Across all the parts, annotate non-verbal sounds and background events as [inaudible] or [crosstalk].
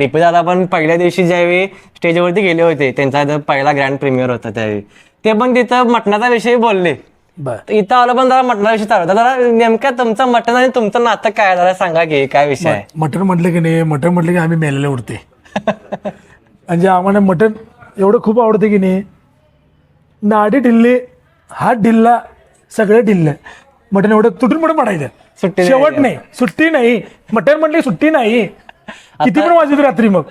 DP दादा पण पहिल्या दिवशी ज्यावेळी स्टेजवरती गेले होते त्यांचा पहिला ग्रँड प्रीमियर होता त्यावेळी. ते पण तिथं मटणाचा विषयी बोलले. तर इथं आलं पण जरा मटणाविषयी चालू. होतं जरा नेमक्या तुमचं मटण आणि तुमचं नातं काय आहे? जरा सांगा की काय विषय आहे. मटण म्हटलं की नाही मटण म्हटलं की आम्ही मेलेले उडते. [laughs] म्हणजे आम्हाला मटण एवढं खूप आवडतं की नाही नाडी ढिल्ले हात ढिल्ला सगळं ढिल्लं. मटण एवढं तुटून पडून पडायचं. सुट्टी नाही. शेवट नाही सुट्टी नाही. मटण म्हटली सुट्टी नाही. किती पण वाजत रात्री मग.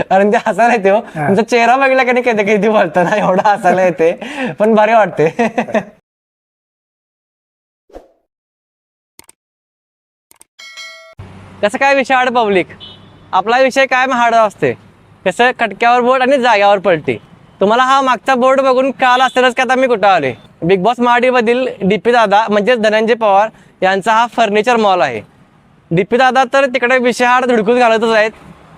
कारण ते हसायला येते हो. तुमचा चेहरा बघितला की नाही कधी किती बोलताना एवढं हसायला येते. पण भारी वाटते. कसं काय विषय हार्ड पब्लिक? आपला विषय काय हार्ड असते? कसं कटक्यावर बोट आणि जाग्यावर पलटी. तुम्हाला हा मागचा बोर्ड बघून कळाला असेलच की आता मी कुठं आले बिग बॉस मराठीमधील डीपी दादा म्हणजेच धनंजय पवार यांचा हा फर्निचर मॉल आहे. डीपी दादा तर तिकडे विषय हाड धुडकून घालतच आहेत.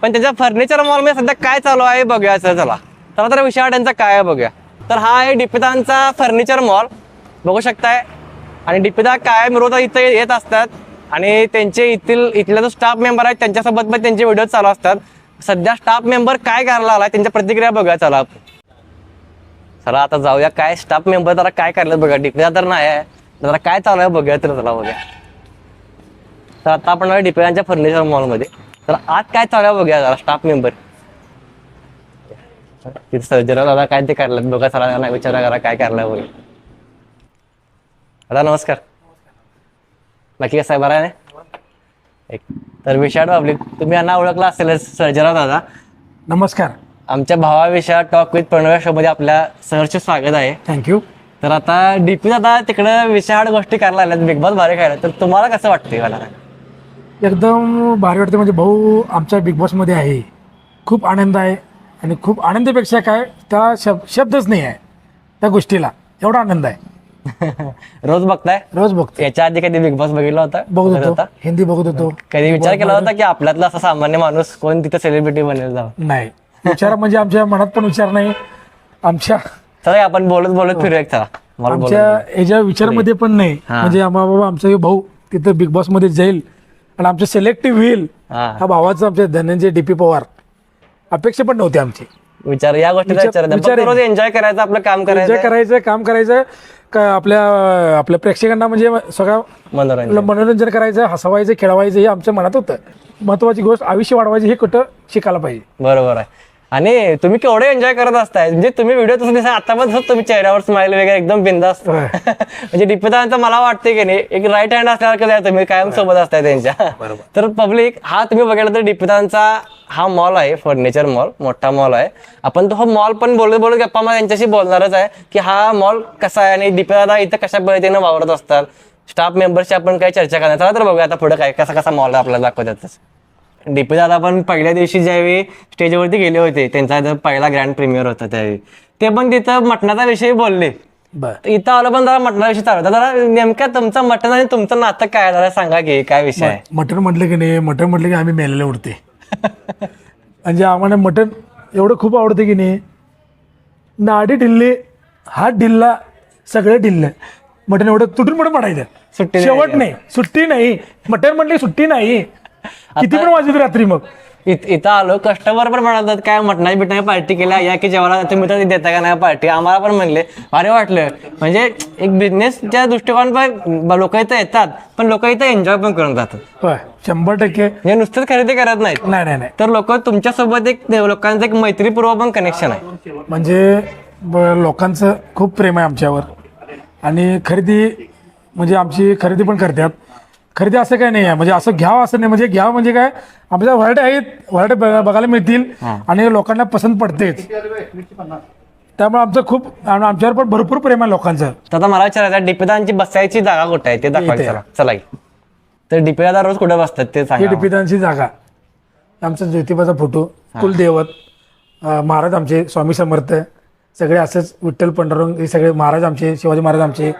पण त्यांच्या फर्निचर मॉलमध्ये सध्या काय चालू आहे बघूया असं चला. चला तर विषय हाड यांचा काय आहे बघूया. तर हा आहे डीपीदांचा फर्निचर मॉल बघू शकताय. आणि डीपीदा काय मिरवता इथं येत असतात. आणि त्यांचे इथील इथला जो स्टाफ मेंबर आहेत त्यांच्यासोबत पण त्यांचे व्हिडिओ चालू असतात. सध्या स्टाफ मेंबर काय करायला आला त्यांच्या प्रतिक्रिया बघूया चला आपण. चला आता जाऊया. काय स्टाफ मेंबर जरा काय करायला बघा? डीपीदा तर नाही आहे. जरा काय चालू आहे बघूया तर चला बघूया. तर आता आपण आलोय डिपेंडच्या फर्निचर मॉलमध्ये तर आज काय चालू आहे बघूया जरा स्टाफ मेंबर तिथे सर्जरा दादा काय ते करलं बघा त्यांना विचारा करा काय करलं बघा दादा नमस्कार. बाकी कसं आहे? बरं आहे? एक तर विशाळ पब्लिक तुम्ही यांना ओळखला असेलच सर्जरा दादा. नमस्कार. आमच्या भावाविषया टॉक विथ प्रणव्या शोमध्ये आपल्या सहर्ष स्वागत आहे. थँक्यू तर आता डीपी दादा तिकडं विषयाड गोष्टी करायला आल्यात बिग बॉस भारी खेळायला तर तुम्हाला कसं वाटतंय मला? एकदम भारी वाटते म्हणजे भाऊ आमच्या बिग बॉसमध्ये आहे. खूप आनंद आहे. आणि खूप आनंदापेक्षा काय त्या शब शब्दच नाही आहे. त्या गोष्टीला. एवढा आनंद आहे. [laughs] रोज बघताय? रोज बघतो. याच्या आधी कधी बिग बॉस बघितला होता? बघत होतो. हिंदी बघत होतो. कधी विचार केला होता की आपल्यातला असा सामान्य माणूस कोण तिथे सेलिब्रिटी बनेल नाही. विचार म्हणजे आमच्या मनात पण विचार नाही. आमच्या चला आपण बोलत बोलत फिरूया एक चला. मला बोलत आमच्या याच्या विचारमध्ये पण नाही. हा. म्हणजे आम्हा बाबा आमचा हे भाऊ तिथं बिग बॉसमध्ये जाईल. आणि आमचं सिलेक्टिव्ह होईल हा. भावाचा आमच्या धनंजय डीपी पवार. अपेक्षा पण नव्हती आमची. विचार या रोज एन्जॉय करायचं आपलं काम एन्जॉय करायचं. करायचं काम करायचं. का आपल्या आपल्या प्रेक्षकांना म्हणजे सगळं मनोरंजन. मनोरंजन करायचं हसवायचं खेळवायचं हे आमच्या मनात होतं. महत्वाची गोष्ट आयुष्य वाढवायची हे कुठं शिकायला पाहिजे. बरोबर आहे. आणि तुम्ही केवढे एन्जॉय करत असताय? म्हणजे तुम्ही व्हिडिओ तसं दिसा आता पण तुम्ही चेहऱ्यावर स्माइल वगैरे एकदम बिंदास्त. [laughs] म्हणजे डिपितांचं मला वाटते की नाही एक राईट हँड असल्यावर कसं तुम्ही कायम सोबत असताय त्यांच्या. तर पब्लिक हा तुम्ही बघितलं तर डिपितांचा हा मॉल आहे फर्निचर मॉल मोठा मॉल आहे. आपण तो हा मॉल पण बोलत बोलत गप्पा मला त्यांच्याशी बोलणारच आहे की हा मॉल कसा आहे आणि डिपिदादा इथं कशा पद्धतीनं वावरत असतात. स्टाफ मेंबरशी आपण काही चर्चा करणार चला तर बघूया आता पुढे काय कसा कसा मॉल आपल्याला दाखवतात डीपी दादा पण पहिल्या दिवशी ज्यावेळी स्टेजवरती गेले होते त्यांचा जो पहिला ग्रँड प्रीमियर होता त्यावेळी. ते पण तिथं मटणाचा विषयी बोलले. तर इथं आलं पण जरा मटणाविषयी चालू होता. जरा नेमक्या तुमचं मटण आणि तुमचं नातं काय? जरा सांगा की काय विषय आहे. मटण म्हटलं की नाही मटण म्हटलं की आम्ही मेलेले उडते. [laughs] म्हणजे आम्हाला मटण एवढं खूप आवडतं की नाही नाडी ढिल्ले हात ढिल्ला सगळं ढिल्लं. मटण एवढं तुटून सुट्टी नाही. शेवट नाही सुट्टी नाही. मटण म्हटली सुट्टी नाही. किती पण वाजत रात्री मग. इत- इथं आलो कस्टमर पण म्हणतात काय मटणाची बिटणाची पार्टी केल्या या की जेव्हा तुम्ही तर देता का नाही पार्टी? आम्हाला पण म्हणले भारी वाटलं. म्हणजे एक बिझनेसच्या दृष्टिकोन पण लोक इथं येतात पण लोक इथं एन्जॉय पण करून जातात होय शंभर टक्के. म्हणजे नुसतंच खरेदी करत नाहीत. नाही नाही नाही. तर लोक तुमच्यासोबत एक लोकांचं एक मैत्रीपूर्व पण कनेक्शन आहे. म्हणजे ब- लोकांचं खूप प्रेम आहे आमच्यावर. आणि खरेदी म्हणजे आमची खरेदी पण करतात. खरेदी असं काय नाही आहे म्हणजे असं घ्यावं असं नाही. म्हणजे घ्यावं म्हणजे काय? आमच्या व्हरायटी आहेत. व्हरायटी बघायला मिळतील. आणि लोकांना पसंत पडतेच. त्यामुळे आमचं खूप आणि आमच्यावर पण भरपूर प्रेम आहे लोकांचं. तर आता मला विचारायचं डिपिदांची बसायची जागा कुठे आहे? ते दाखवायचं इथे. चला चला की. तर डिपिदा रोज कुठे बसतात ते ही सांगा डिपितांची जागा. आमचा ज्योतिबाचा फोटो कुलदैवत अं, महाराज आमचे स्वामी समर्थ सगळे असंच विठ्ठल पंढरंग हे सगळे महाराज आमचे शिवाजी महाराज आमचे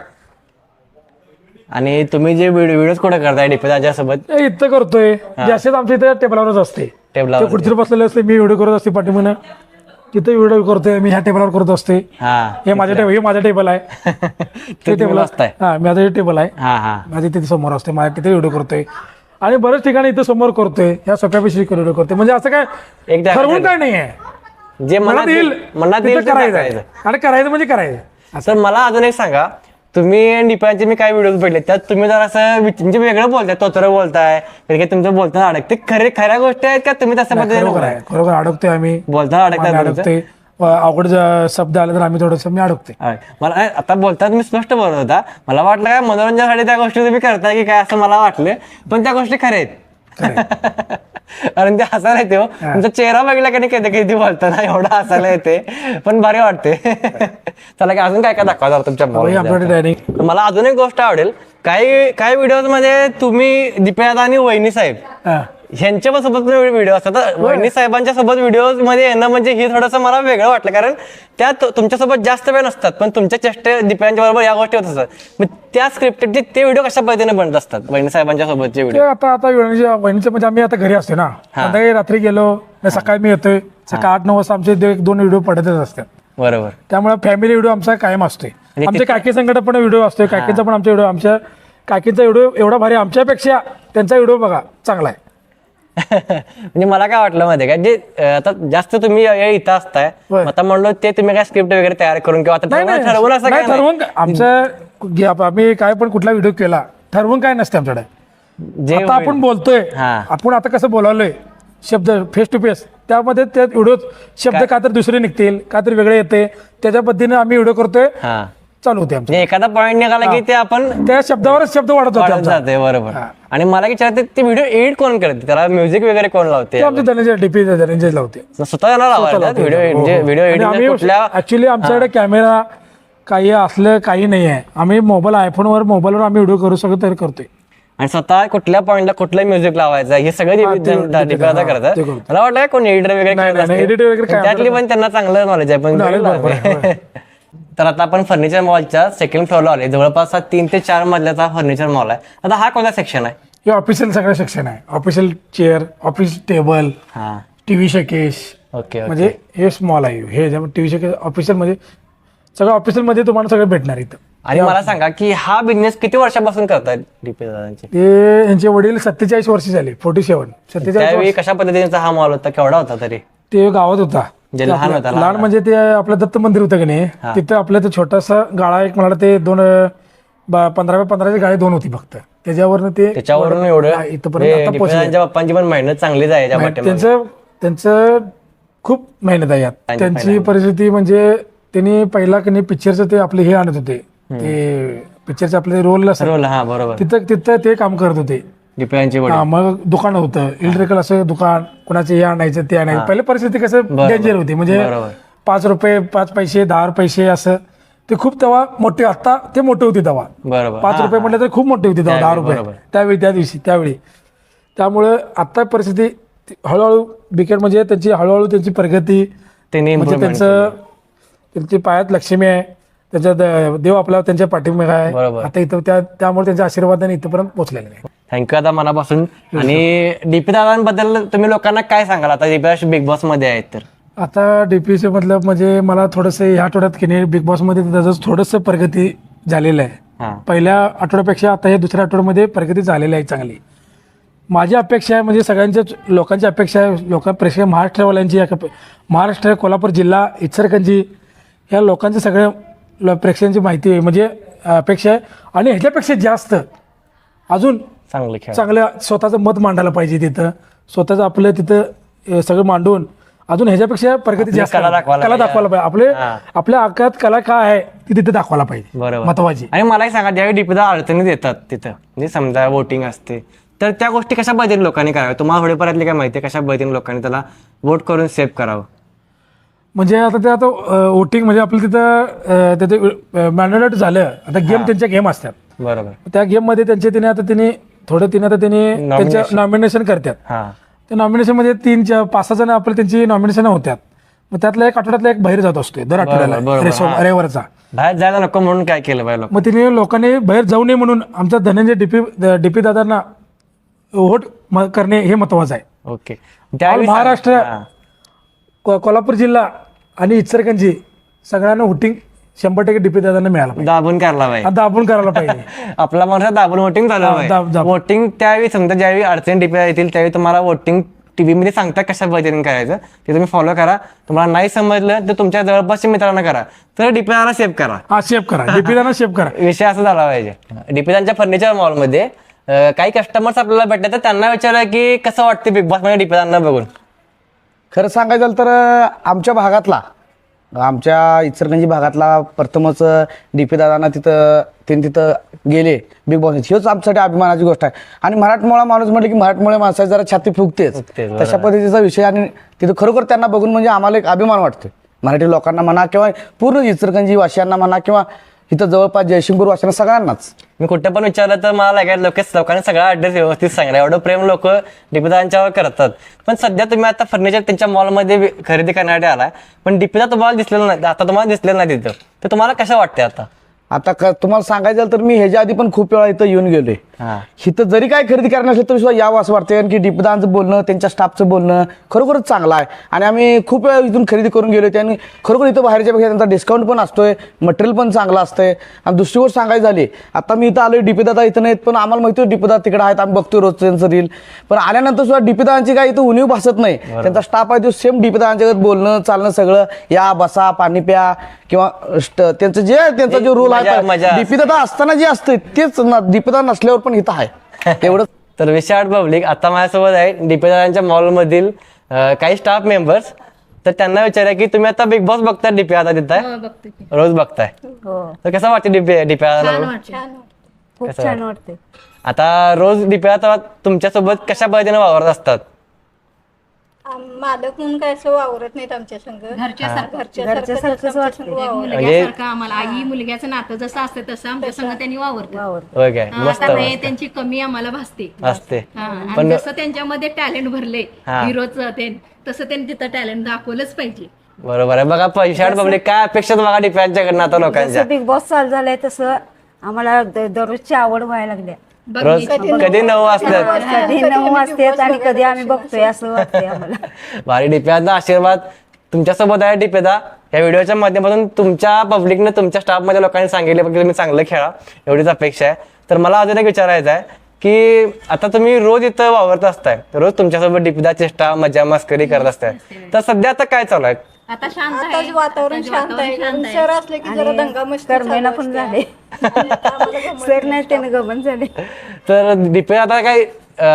आणि तुम्ही जे व्हिडिओ कुठे करताय डिपिदाच्या सोबत हे इथं करतोय. जे असेच आमच्या इथे टेबलावरच असते. टेबलावर कुठतरी बसलेले असते मी व्हिडिओ करत असते पाठीमानं तिथे व्हिडिओ करतोय मी ह्या टेबलावर करत असते. हा. माझ्या टेबल हे माझं टेबल आहे. ते [laughs] तुम्ही बसताय. हा माझं हे टेबल आहे. हा हा. माझे तिथे समोर असते माझ्या तिथे व्हिडिओ करतोय. आणि बऱ्याच ठिकाणी इथं समोर करतोय या सोप्यापेशी व्हिडिओ करतोय. म्हणजे असं काय एक द्या- ठरवून काय नाही आहे जे मनात येईल मनात येईल करायचं. आणि करायचं म्हणजे करायचं सर मला अजून एक सांगा. तुम्ही निपाळचे मी काही व्हिडिओ बघितले त्यात तुम्ही जर असं विच- म्हणजे वेगळं बोलताय तोतर बोलताय. कधी काही तुमचं बोलताना अडकते. खरे खऱ्या गोष्टी आहेत का? तुम्ही तसं पद्धतीने खरोखर आहे. खरोखर अडकतोय आम्ही. बोलताना आम्ही अडकताय तुमचं? अडकतोय. व अवघड ज- शब्द आले तर आम्ही थोडंसं मी अडकतोय. आहे. मला नाही, आता बोलता तुम्ही स्पष्ट बोलत होता. मला वाटलं काय मनोरंजनासाठी त्या गोष्टी तुम्ही करताय की काय असं मला वाटलं. पण त्या गोष्टी खऱ्या आहेत. [laughs] कारण ते हसायला येते हो. तुमचा चेहरा बघितला की नाही कधी कधी बोलताना एवढा हसायला येते. [laughs] पण भारी वाटते. [laughs] चला की अजून काय काय दाखवा तुमच्या मला अजून एक गोष्ट आवडेल. काही काही व्हिडिओमध्ये तुम्ही दीपयादा आणि वहिनी साहेब. ह्यांच्या पण सोबत व्हिडिओ असतात. वहिनी साहेबांच्या सोबत व्हिडिओमध्ये येणं म्हणजे हे थोडंसं मला वेगळं वाटलं. कारण त्या तु- तुमच्यासोबत जास्त वेळ नसतात पण तुमच्या चेष्टे दीपयांच्या बरोबर या गोष्टी होत असतात. मग त्या स्क्रिप्टेड ते व्हिडिओ कशा पद्धतीने बनत असतात? वहिनी साहेबांच्या सोबतचे व्हिडिओ आता आता वहिनीचं म्हणजे आम्ही आता घरी असतो ना. संध्याकाळी रात्री गेलो सकाळी मी येतोय. सकाळी आठ नऊ वाजता आमचे एक दोन व्हिडिओ पडतच असतात. बरोबर. त्यामुळे फॅमिली व्हिडिओ आमचा कायम असतोय. आमच्या काकी संकट पण व्हिडिओ असतोय. काकीचा पण आमचा व्हिडिओ आमच्या काकीचा व्हिडिओ एवढा भारी आमच्यापेक्षा त्यांचा व्हिडिओ बघा चांगला आहे. म्हणजे मला काय वाटलं माहितीये का? जे अं, आता जास्त तुम्ही या- या इथं असताय होय. आता म्हणलो ते तुम्ही काय स्क्रिप्ट वगैरे तयार करून किंवा आता नाही ठरवून नाही. ठरवून असं काय नाही. ठरवून आमचं जे आप- आम्ही काय पण कुठला व्हिडिओ केला ठरवून काय नसते आमच्याकडे. जे आता आपण बोलतोय हा. आपण आता कसं बोलावलोय शब्द फेस टू फेस त्यामध्ये त्या व्हिडिओ शब्द का तर दुसरे निघतील का तर वेगळे येते त्याच्या पद्धतीने आम्ही व्हिडिओ करतोय हा. चालू होते आमचं. म्हणजे एखादा पॉईंट निघाला की ते आपण त्या शब्दावरच शब्द वाढत होते वाढत आमचा. जाते बरोबर. आणि मला विचारते ते व्हिडिओ एडिट कोण करते? त्याला म्युझिक वगैरे कोण लावते? ते आमचे धनंजय डीपी धनंजय लावते. स्वतः लावायला व्हिडिओ म्हणजे कुठल्या ऍक्च्युली आमच्याकडे कॅमेरा काही असलं काही नाही आहे. आम्ही मोबाईल आयफोनवर मोबाईलवर आम्ही व्हिडिओ करू सगळं तयार करतोय. आणि स्वतः कुठल्या पॉईंटला कुठलं म्युझिक लावायचं हे सगळं डिपेंड करतात. मला वाटलं कोण एडिटर वगैरे त्यातली पण त्यांना चांगलं नॉलेज आहे पण तर आता आपण फर्निचर मॉलच्या सेकंड फ्लोअरला आले जवळपास हा तीन ते चार मजल्याचा फर्निचर मॉल आहे. आता हा कोणता सेक्शन आहे? हे ऑफिशियल सगळं सेक्शन आहे. ऑफिशियल चेअर ऑफिस टेबल हा. टीव्ही शकेश ओके म्हणजे हे स्मॉल आहे. हे टीव्ही शकेश ऑफिशियलमध्ये सगळं ऑफिशियलमध्ये तुम्हाला सगळं भेटणार इथं. आणि मला सांगा की हा बिझनेस किती वर्षापासून करतायत डीपी दादांचे. ते यांचे वडील सत्तेचाळीस वर्ष झाले फोर्टी सेवन सत्तेचाळीस त्यावेळी कशा पद्धतीचा हा मॉल होता? केवढा होता तरी? ते गावात होता. लहान होता, म्हणजे ते आपलं दत्त मंदिर होतं की नाही? तिथं आपलं ते छोटासा गाळा एक मला ते दोन पंधरा बाय पंधराची गाडी दोन होती फक्त. त्याच्यावरनं ते त्याच्यावरून एवढं? इथपर्यंत पप्पांची पण मेहनत आहे पाठीमागे. त्यांचं त्यांचं खूप मेहनत आहे यात. त्यांची परिस्थिती म्हणजे त्यांनी पहिला की नाही पिक्चरचं ते आपले हे आणत होते. ते पिक्चरचे आपले रोल रोल हा बरोबर. तिथं तिथं ते काम करत होते. वडील. मग दुकान होतं. इलेक्ट्रिकल असं दुकान कोणाचे हे आणायचं ते आणायचं. पहिले परिस्थिती कसं डेंजर होती. म्हणजे बरोबर. पाच रुपये पाच पैसे दहा पैसे असं. ते खूप तेव्हा मोठे आता ते मोठे होते तेव्हा. बरोबर. पाच रुपये म्हटलं तर खूप मोठी होती तेव्हा दहा त्यावेळी, रुपये. बरोबर. त्यावेळी त्या दिवशी त्यावेळी. त्यामुळं आता परिस्थिती ती हळूहळू बिकेट म्हणजे त्यांची हळूहळू त्यांची प्रगती त्यांनी म्हणजे improvement त्यांचं त्यांची पायात लक्ष्मी आहे. त्यांच्या द- देव आपला त्यांच्या पाठीमागे आहे. बरोबर. आता इथं त्या त्यामुळे त्यांच्या आशीर्वादाने इथपर्यंत पोहोचलेले आहे थँक्यू आता मनापासून. आणि डीपी दादांबद्दल तुम्ही लोकांना काय सांगाल? आता डीपी बिग बॉसमध्ये आहेत तर. आता डीपीसी मतलब म्हणजे मला थोडंसं ह्या आठवड्यात की नाही बिग बॉसमध्ये त्याचं थोडंसं प्रगती झालेलं आहे. पहिल्या आठवड्यापेक्षा आता हे दुसऱ्या आठवड्यामध्ये प्रगती झालेली आहे चांगली. माझी अपेक्षा आहे म्हणजे सगळ्यांच्या लोकांची अपेक्षा आहे लोक प्रेक्षक महाराष्ट्रवाल्यांची महाराष्ट्र कोल्हापूर जिल्हा इचरकंजी ह्या लोकांच्या सगळ्या ल- प्रेक्षकांची माहिती आहे. म्हणजे अपेक्षा आहे. आणि ह्याच्यापेक्षा जास्त अजून चांगले खेळ चांगलं स्वतःचं मत मांडायला पाहिजे तिथं. स्वतःचं आपलं तिथं अ, सगळं मांडून अजून ह्याच्यापेक्षा प्रगती जास्त कला दाखवायला कला पाहिजे. दाखवायला पाहिजे. आपले. आपल्या आकात कला काय आहे ती तिथे दाखवायला पाहिजे. बरोबर. महत्वाची. आणि मला एक सांगा ज्यावेळी डीपी दादा अडचणीत येतात तिथं म्हणजे समजा वोटिंग असते तर त्या गोष्टी कशा पद्धतीने लोकांनी कराव्या? तुम्हाला थोडीपर्यंतली काय माहिती आहे कशा पद्धतीने लोकांनी त्याला वोट करून सेव्ह करावं? म्हणजे आता ते आता वोटिंग म्हणजे आपलं तिथं अ, त्याचं मॅन्युलेट झालं. आता गेम त्यांच्या गेम असतात. बरोबर. त्या गेममध्ये त्यांचे तिने आता त्यांनी थोडं तिने आता त्यांनी त्यांच्या नॉमिनेशन करतात त्या नॉमिनेशनमध्ये तीन चार पाच सहा जण आपले त्यांची नॉमिनेशन होत्यात. मग त्यातला एक आठवड्यातला एक बाहेर जात असतोय दर आठवड्याला. रविवारचा. बाहेर जायला नको म्हणून काय केलं मग तिने लोकांनी बाहेर जाऊ नये म्हणून आमच्या धनंजय डीपी डीपी दादांना वोट करणे हे महत्वाचं आहे. ओके. महाराष्ट्र कोल्हापूर जिल्हा आणि इचरकंजी सगळ्यांना वोटिंग शंभर टक्के डीपी दादांना मिळाला पाहिजे. दाबून करायला पाहिजे. आता आपण करायला [laughs] पाहिजे. आपला माणूस दाबून वोटिंग चालू दाब- आहे दाब. वोटिंग त्यावेळी समजा ज्यावेळी अडचणी डीपीआय येतील त्यावेळी तुम्हाला वोटिंग टीव्ही मध्ये सांगता कशा पद्धतीने करायचं ते तुम्ही फॉलो करा. तुम्हाला नाही समजलं तर तुमच्या जवळपासच्या मित्रांना करा. तर डीपीआयला सेव्ह करा. हा शेप करा. डीपी दादा शेप [laughs] करा. विषय असा झाला पाहिजे. डीपीदांच्या फर्निचर मॉलमध्ये अं, काही कस्टमर्स आपल्याला भेटतात तर त्यांना विचारा की कसं वाटतं बिग बॉसमध्ये डीपीदांना बघून. खरं सांगायचं झालं तर अं, आमच्या भागातला आमच्या इचरगंजी भागातला प्रथमच डी पी दादांना तिथं त्यांनी तिथं गेले बिग बॉस हेच आमच्यासाठी अभिमानाची गोष्ट आहे. आणि मराठमोळा माणूस म्हटलं की मराठमोळ्या माणसाची जरा छाती फुगतेच. तशा पद्धतीचा विषय आणि तिथं खरोखर त्यांना बघून म्हणजे आम्हाला एक अभिमान वाटतो मराठी लोकांना म्हणा किंवा पूर्ण इचरगंजी वासियांना म्हणा किंवा इथं जवळपास जयशिंगपूर वासियांना सगळ्यांनाच. मी कुठं पण विचारलं तर मला काय लोक लोकांनी सगळा ऍड्रेस व्यवस्थित सांगला एवढं प्रेम लोक डीपीदांच्यावर करतात. पण सध्या तुम्ही आता फर्निचर त्यांच्या मॉलमध्ये खरेदी करण्यासाठी आलाय. पण डीपीदा तुम्हाला दिसलेलं नाही. आता तुम्हाला दिसलेलं नाही तिथं. तर तुम्हाला कसं वाटते आता? आता क- तुम्हाला सांगायचं तर मी ह्याच्या आधी पण खूप वेळा इथं येऊन गेलोय. हा. इथं जरी काय खरेदी करणार असेल तरी सुद्धा यावं असं वाटतं कारण की दीपदांचं बोलणं त्यांच्या स्टाफचं बोलणं खरोखरच चांगलं आहे. आणि आम्ही खूप वेळा इथून खरेदी करून गेलो आणि खरोखर इथं बाहेरच्या पेक्षा त्यांचा डिस्काउंट पण असतोय. मटेरियल पण चांगलं असतंय. आणि दुसरी गोष्ट सांगायची झाली आता मी इथं आलोय डीपीदादा इथं नाहीत पण आम्हाला माहिती डीपीदा तिकडे आहेत. आम्ही बघतोय रोज त्यांचं रील पण आल्यानंतर सुद्धा डीपीदांची काय इथं उणीव भासत नाही. त्यांचा स्टाफ आहे तो सेम डीपीदांच्या बोलणं चालणं सगळं. या बसा पाणी प्या किंवा त्यांचं जे त्यांचा जो रोल. आहे दीपिदा असताना जे असते तेच दीपिदा नसल्यावर पण इथं आहे. [laughs] तेवढं तर विशाळ पब्लिक आता माझ्यासोबत आहे. डीपीदांच्या मॉलमधील काही स्टाफ मेंबर्स तर त्यांना विचारा की तुम्ही आता बिग बॉस बघताय डीपी आता तिथं? हो, रोज बघताय. हो. तर कसं वाटतं डीपी डीपी छान वाटतं. खूप कसं छान वाटते? आता रोज डीपी आता तुमच्यासोबत कशा पद्धतीने वावरत असतात? आम- मालक म्हणून काय असं वावरत नाहीत आमच्या संघ घरच्यासारखं घरच्यासारखंच वाटते. मुलग्यासारखं आम्हाला आई मुलग्याचं नातं जसं असतं तसं आमच्या संग त्यांनी वावरतं. वावर होय काय? हा, मस्त आता हे मस्त. त्यांची कमी आम्हाला भासते. असते हा, आणि जसं त्यांच्यामध्ये टॅलेंट भरले हा. हिरोचं ते तसं त्यांनी तिथं टॅलेंट दाखवलंच पाहिजे. बरोबर आहे. बघा पैशाड पब्लिक काय अपेक्षा बघा डीपीच्या आता लोकांच्या? बिग बॉस चालू झालंय तसं आम्हाला द- दररोजची आवड व्हायला लागल्या. रोज कधी नऊ वाजतात. कधी नऊ वाजते आणि कधी आम्ही बघतोय असं वाटतंय आम्हाला. भारी डीपीचा आशीर्वाद. तुमच्यासोबत आहे डीपेदा या व्हिडिओच्या माध्यमातून तुमच्या पब्लिकने तुमच्या स्टाफमध्ये लोकांनी सांगितले की तुम्ही चांगलं खेळा. एवढीच अपेक्षा आहे. तर मला अजून एक विचारायचं आहे की आता तुम्ही रोज इथं वावरत असताय. रोज तुमच्यासोबत डीपीदा चेष्टा मजा मस्करी करत असताय. तर सध्या आता काय चालू आहे? आता शांत आहे. आताच वातावरण आताच शांत आहे. शांत आहे. शहर असले की जरा दंगा मस्ती करमेना पण झाले. [laughs] सर नाही. त्याने गमन झाले. तर डीपी आता काय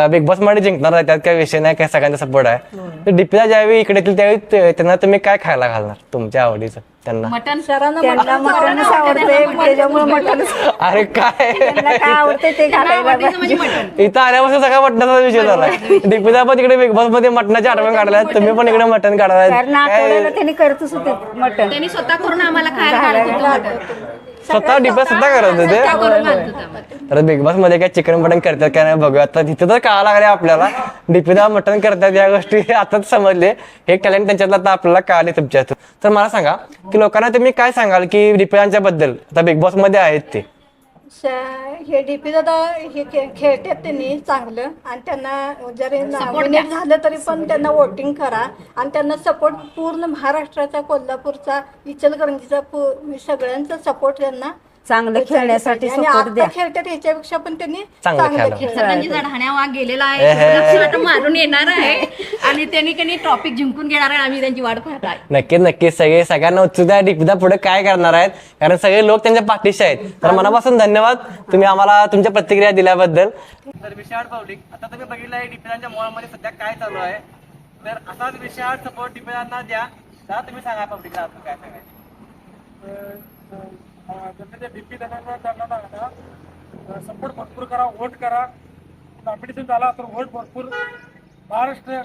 बिग बॉसमध्ये जिंकणार आहे त्यात काही विषय नाही काय सगळ्यांचा सपोर्ट आहे. तर डीपीला ज्यावेळी इकडे येतील त्यावेळी ते- त्यांना तुम्ही काय खायला घालणार तुमच्या आवडीचं? त्यांना. मटण शहरानं त्यांना मटणच आवडते त्याच्यामुळे मटणच अरे काय? त्यांना काय आवडते ते आवडीचं म्हणजे पाहिजे. इथं आल्यापासून सगळा मटणाचा विषय झाला दीपिका पण तिकडे बिग बॉसमध्ये मटणाची आठवण काढलाय तुम्ही पण इकडे मटण काढलाय कारण आठवड्याला त्यांनी करतच होते मटण त्यांनी स्वतः करून आम्हाला खायला घालत होतं मटण स्वतः डिपा स्वतः करत होते. तर बिग बॉसमध्ये काय चिकन मटन करतात काय नाही बघूया. आता तिथे तर कळा लागले आपल्याला. डीपीदा मटन करतात या गोष्टी. [laughs] आताच समजले. हे टॅलेंट त्यांच्यातलं आता आपल्याला कळाले तुमच्यात तर मला सांगा की लोकांना तुम्ही काय सांगाल की डीपीदांच्या बद्दल आता बिग बॉसमध्ये आहेत ते. श- हे डीपी दादा हे खे- खेळतात त्यांनी चांगलं. आणि त्यांना जरी नॉमिनेट झालं तरी पण त्यांना वोटिंग करा. आणि त्यांना सपोर्ट पूर्ण महाराष्ट्राचा कोल्हापूरचा इचलकरंजीचा पू- सगळ्यांचा सपोर्ट त्यांना चांगलं खेळण्यासाठी आणि सपोर्ट द्या. आता खेळतात ह्याच्यापेक्षा पण त्यांनी चांगलं चांगलं खेळावं. वाघ गेलेला आहे मारून येणार आहे. आणि त्यांनी त्यांनी टॉपिक जिंकून घेणार आहे आम्ही त्यांची वाट पाहत आहे. नक्कीच नक्कीच सगळे सगळ्यांना उत्सुकता डीपीदा पुढे काय करणार आहेत? कारण सगळे लोक त्यांच्या पाठीशी आहेत. तर मनापासून धन्यवाद. तुम्ही आम्हाला तुमच्या प्रतिक्रिया दिल्याबद्दल. तर विशाळ पब्लिक आता तुम्ही बघितलं आहे डीपीदांच्या मॉलमध्ये सध्या काय चालू आहे. तर असाच विशाळ सपोर्ट डीपीदांना द्या. तर तुम्ही सांगा पब्लिकला काय सांगायचं? डीपी दादांना त्यांना सपोर्ट भरपूर करा वोट करा. कॉम्पिटिशन झाला तर वोट भरपूर. महाराष्ट्र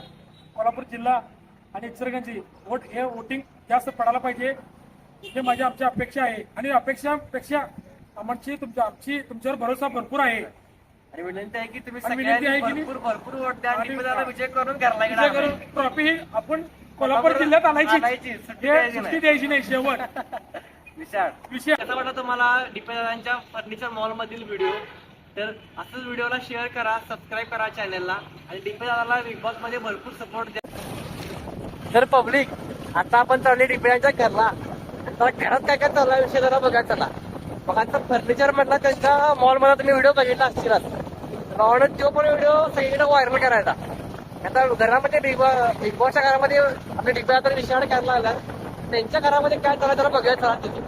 कोल्हापूर जिल्हा आणि इचलकरंजी वोट हे वोटिंग जास्त पडायला पाहिजे. हे माझी आमची अपेक्षा आहे. आणि अपेक्षापेक्षा आमची तुमच्या आमची तुमच्यावर भरोसा भरपूर आहे. आणि विनंती आहे की तुम्ही विनंती आहे की भरपूर भरपूर वोट द्या. आणि- विजय करून घरला गेला ट्रॉफी आपण कोल्हापूर जिल्ह्यात आणायची. सुट्टी द्यायची नाही शेवट. [laughs] विशाळ. विषय कसं वाटलं तुम्हाला डिपेदांच्या फर्निचर मॉल मधील व्हिडिओ तर असंच व्हिडिओला शेअर करा सबस्क्राईब करा चॅनलला आणि डिपेदाला बिग बॉसमध्ये भरपूर सपोर्ट द्या. तर पब्लिक आता आपण चालले डिपेदांच्या घरला. आता घरात काय काय चालला विषय जरा बघा चला. मग आता फर्निचर म्हटलं त्यांच्या मॉलमध्ये तुम्ही व्हिडिओ बघितला असतीलच रावण तो पण व्हिडिओ सगळीकडे व्हायरल करायचा. आता घरामध्ये बिग बिग बॉसच्या घरामध्ये आपल्या डिब्या तर करायला आला त्यांच्या घरामध्ये काय चालू जरा बघायचं